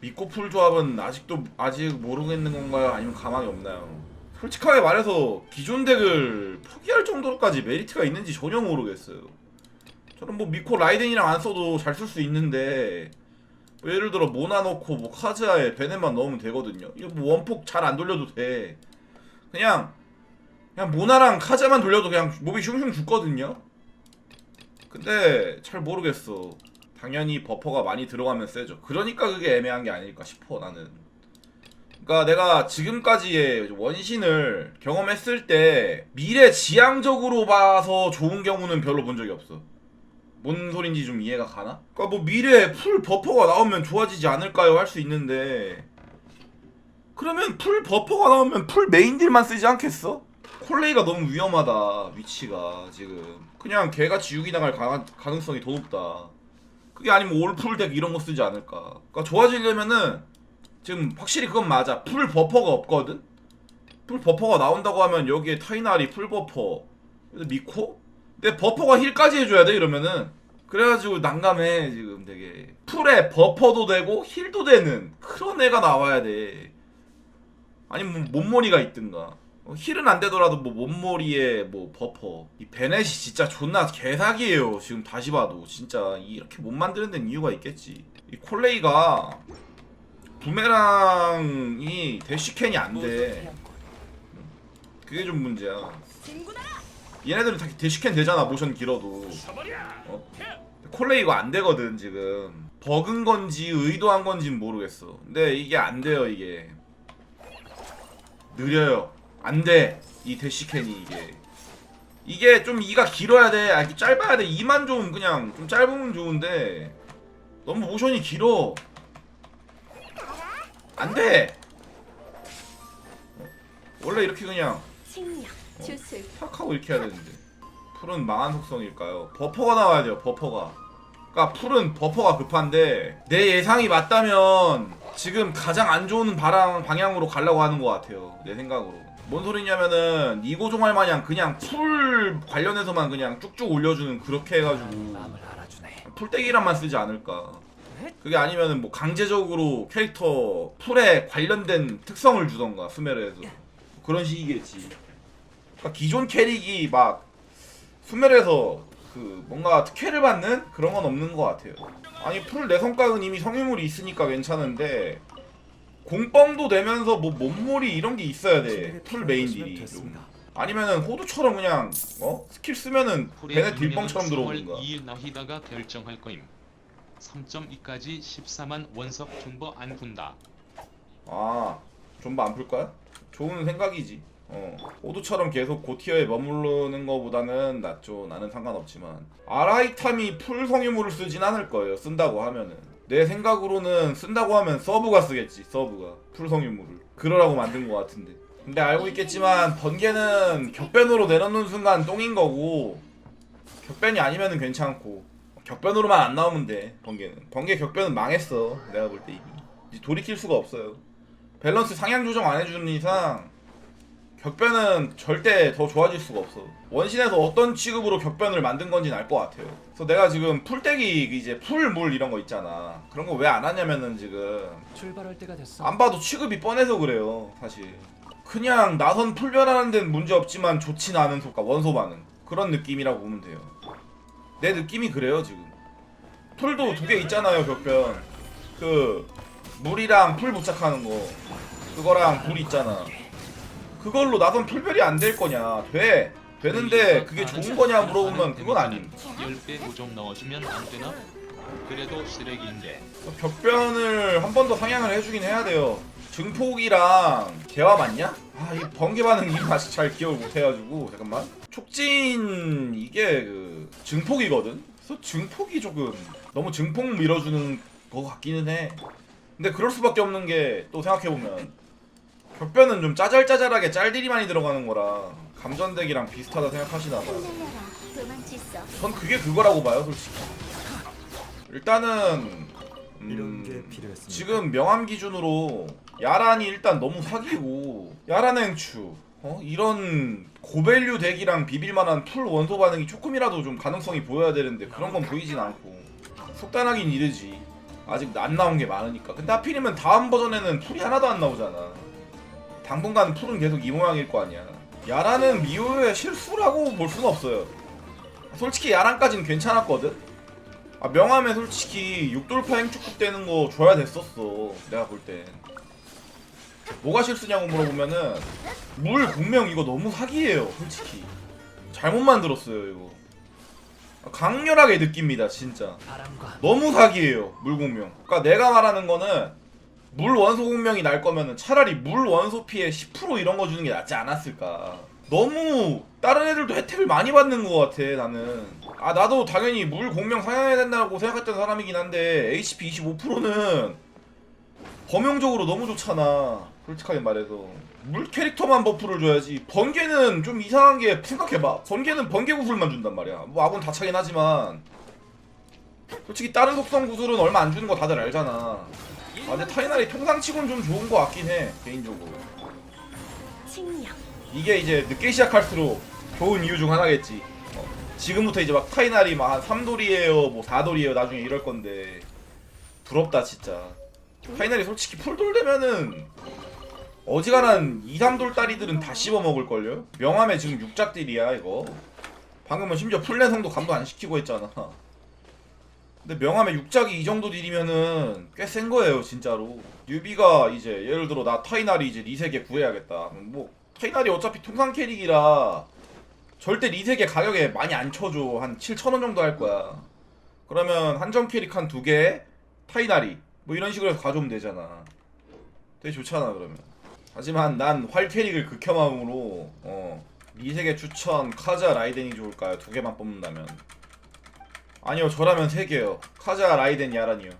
미코 풀 조합은 아직도 아직 모르겠는 건가요? 아니면 가망이 없나요? 솔직하게 말해서 기존 덱을 포기할 정도로까지 메리트가 있는지 전혀 모르겠어요. 저는 뭐 미코 라이덴이랑 안 써도 잘 쓸 수 있는데 뭐 예를 들어 모나 넣고 뭐 카즈아에 베넷만 넣으면 되거든요. 이거 뭐 원폭 잘 안 돌려도 돼. 그냥 그냥 모나랑 카즈아만 돌려도 그냥 몸이 슝슝 죽거든요. 근데 잘 모르겠어. 당연히 버퍼가 많이 들어가면 세죠. 그러니까 그게 애매한 게 아닐까 싶어 나는. 그러니까 내가 지금까지의 원신을 경험했을 때 미래 지향적으로 봐서 좋은 경우는 별로 본 적이 없어. 뭔 소린지 좀 이해가 가나? 그러니까 뭐 미래에 풀 버퍼가 나오면 좋아지지 않을까요? 할 수 있는데 그러면 풀 버퍼가 나오면 풀 메인딜만 쓰지 않겠어? 콜레이가 너무 위험하다 위치가 지금 그냥 개같이 유기 당할 가, 가능성이 더 높다 그게 아니면 올풀 덱 이런 거 쓰지 않을까. 그러니까 좋아지려면은 지금 확실히 그건 맞아. 풀 버퍼가 없거든? 풀 버퍼가 나온다고 하면 여기에 타이나리 풀 버퍼 미코? 근데 버퍼가 힐까지 해줘야 돼 이러면은. 그래가지고 난감해 지금 되게. 풀에 버퍼도 되고 힐도 되는 그런 애가 나와야 돼. 아니면 뭐 몸머리가 있든가 어, 힐은 안 되더라도 뭐 몸머리에 뭐 버퍼. 이 베넷이 진짜 존나 개사기예요 지금 다시 봐도. 진짜 이렇게 못 만드는 데는 이유가 있겠지. 이 콜레이가 부메랑이 대시캔이 안돼. 그게 좀 문제야. 얘네들은 다 대시캔 되잖아 모션 길어도. 어? 콜레이 이거 안 되거든 지금. 버그인 건지 의도한 건지는 모르겠어. 근데 이게 안 돼요 이게. 느려요 안돼. 이 대시캔이 이게. 이게 좀 이가 길어야 돼. 아, 짧아야 돼. 이만 좀 그냥 좀 짧으면 좋은데. 너무 모션이 길어. 안돼. 원래 이렇게 그냥 식량, 주술, 탁 하고 이렇게 해야 되는데. 풀은 망한 속성일까요? 버퍼가 나와야 돼요 버퍼가. 그러니까 풀은 버퍼가 급한데 내 예상이 맞다면 지금 가장 안 좋은 바람 방향으로 가려고 하는 것 같아요. 내 생각으로 뭔 소리냐면은 이고종할 마냥 그냥 풀 관련해서만 그냥 쭉쭉 올려주는 그렇게 해가지고. 풀떼기란만 쓰지 않을까. 그게 아니면은 뭐 강제적으로 캐릭터 풀에 관련된 특성을 주던가 스메르에서. 그런 식이겠지. 그러니까 기존 캐릭이 막 스메르에서 그 뭔가 특혜를 받는 그런 건 없는 것 같아요. 아니 풀 내 성각은 이미 성유물이 있으니까 괜찮은데 공뻥도 되면서 뭐 몸몰이 이런 게 있어야 돼 풀 메인딜이 좀. 됐습니다. 아니면은 호두처럼 그냥 어 스킬 쓰면은 베넷 딜뻥처럼 들어오는가 2일 나히다가 결정할 거임. 3.2까지 14만 원석 존버 안 군다. 아, 좀만 안풀 거야? 좋은 생각이지. 어, 호두처럼 계속 고티어에 머무르는 거보다는 낫죠. 나는 상관없지만. 아라이탐이 풀 성유물을 쓰진 않을 거예요. 쓴다고 하면은. 내 생각으로는 쓴다고 하면 서브가 쓰겠지. 서브가 풀 성유물을. 그러라고 만든 것 같은데. 근데 알고 있겠지만 번개는 격변으로 내려놓는 순간 똥인 거고 격변이 아니면 은 괜찮고 격변으로만 안 나오면 돼. 번개는. 번개 격변은 망했어. 내가 볼 때 이미. 이제 돌이킬 수가 없어요. 밸런스 상향 조정 안 해주는 이상 격변은 절대 더 좋아질 수가 없어. 원신에서 어떤 취급으로 격변을 만든 건지는 알 것 같아요. 그래서 내가 지금 풀떼기 이제 풀물 이런 거 있잖아. 그런 거 왜 안 하냐면은 지금 출발할 때가 됐어. 안 봐도 취급이 뻔해서 그래요, 사실. 그냥 나선 풀변하는 데는 문제 없지만 좋진 않은 속가 원소 반응 그런 느낌이라고 보면 돼요. 내 느낌이 그래요 지금. 풀도 두 개 있잖아요 격변. 그 물이랑 풀 부착하는 거 그거랑 불 있잖아. 그걸로 나선 풀별이 안 될 거냐? 돼. 되는데 그게 좋은 거냐 물어보면 그건 아님. 10배 고정 넣어주면 안 되나? 그래도 쓰레기인데. 격변을 한 번 더 상향을 해주긴 해야 돼요. 증폭이랑 개화 맞냐? 아, 이 번개 반응 이거 아직 잘 기억을 못 해가지고 잠깐만. 촉진 이게 그 증폭이거든. 그래서 증폭이 조금 너무 증폭 밀어주는 거 같기는 해. 근데 그럴 수밖에 없는 게 또 생각해 보면 격변은 좀 짜잘짜잘하게 짤들이 많이 들어가는 거라 감전덱이랑 비슷하다 생각하시나 봐요. 전 그게 그거라고 봐요, 솔직히. 일단은 이런 게 음, 필요했습니다. 지금 명함 기준으로 야란이 일단 너무 사기고 야란 행추 어? 이런 고밸류 덱이랑 비빌만한 풀 원소 반응이 조금이라도 좀 가능성이 보여야 되는데 그런 건 보이진 않고 속단하긴 이르지 아직 안 나온 게 많으니까 근데 하필이면 다음 버전에는 풀이 하나도 안 나오잖아 당분간 풀은 계속 이 모양일 거 아니야. 야라는 미호의 실수라고 볼 수는 없어요. 솔직히 야란까지는 괜찮았거든? 아 명함에 솔직히 육돌파 행축국 되는 거 줘야 됐었어 내가 볼 땐. 뭐가 실수냐고 물어보면은 물 공명 이거 너무 사기예요 솔직히. 잘못 만들었어요 이거. 강렬하게 느낍니다 진짜. 너무 사기예요 물 공명. 그러니까 내가 말하는 거는 물 원소 공명이 날 거면은 차라리 물 원소 피해 10% 이런 거 주는 게 낫지 않았을까. 너무 다른 애들도 혜택을 많이 받는 것 같아 나는. 아 나도 당연히 물 공명 상향해야 된다고 생각했던 사람이긴 한데 HP 25%는 범용적으로 너무 좋잖아. 솔직하게 말해서. 물 캐릭터만 버프를 줘야지. 번개는 좀 이상한 게 생각해봐. 번개는 번개 구슬만 준단 말이야. 뭐 아군 다 차긴 하지만 솔직히 다른 속성 구슬은 얼마 안 주는 거 다들 알잖아 아 근데 타이날이 통상치곤 좀 좋은 거 같긴 해 개인적으로. 이게 이제 늦게 시작할수록 좋은 이유 중 하나겠지. 어, 지금부터 이제 막 타이날이 막 3돌이에요, 뭐 4돌이에요, 나중에 이럴 건데 부럽다 진짜. 타이날이 솔직히 풀돌 되면은 어지간한 2, 3돌 따리들은 다 씹어 먹을 걸요. 명함에 지금 6작딜이야 이거. 방금은 심지어 풀내성도 감도 안 시키고 했잖아. 근데 명함에 6작이 이 정도 딜이면은 꽤 센 거예요 진짜로. 뉴비가 이제 예를 들어 나 타이날이 이제 리세계 구해야겠다. 뭐 타이날이 어차피 통상 캐릭이라 절대 리세계 가격에 많이 안 쳐줘. 한 7,000원 정도 할 거야. 그러면 한정 캐릭 한 두 개, 타이날이 뭐 이런 식으로 해서 가져오면 되잖아. 되게 좋잖아 그러면. 하지만 난 활 캐릭을 극혐함으로 어 리세계 추천 카자 라이덴이 좋을까요? 두 개만 뽑는다면. 아니요 저라면 세 개요. 카자 라이덴 야란이요.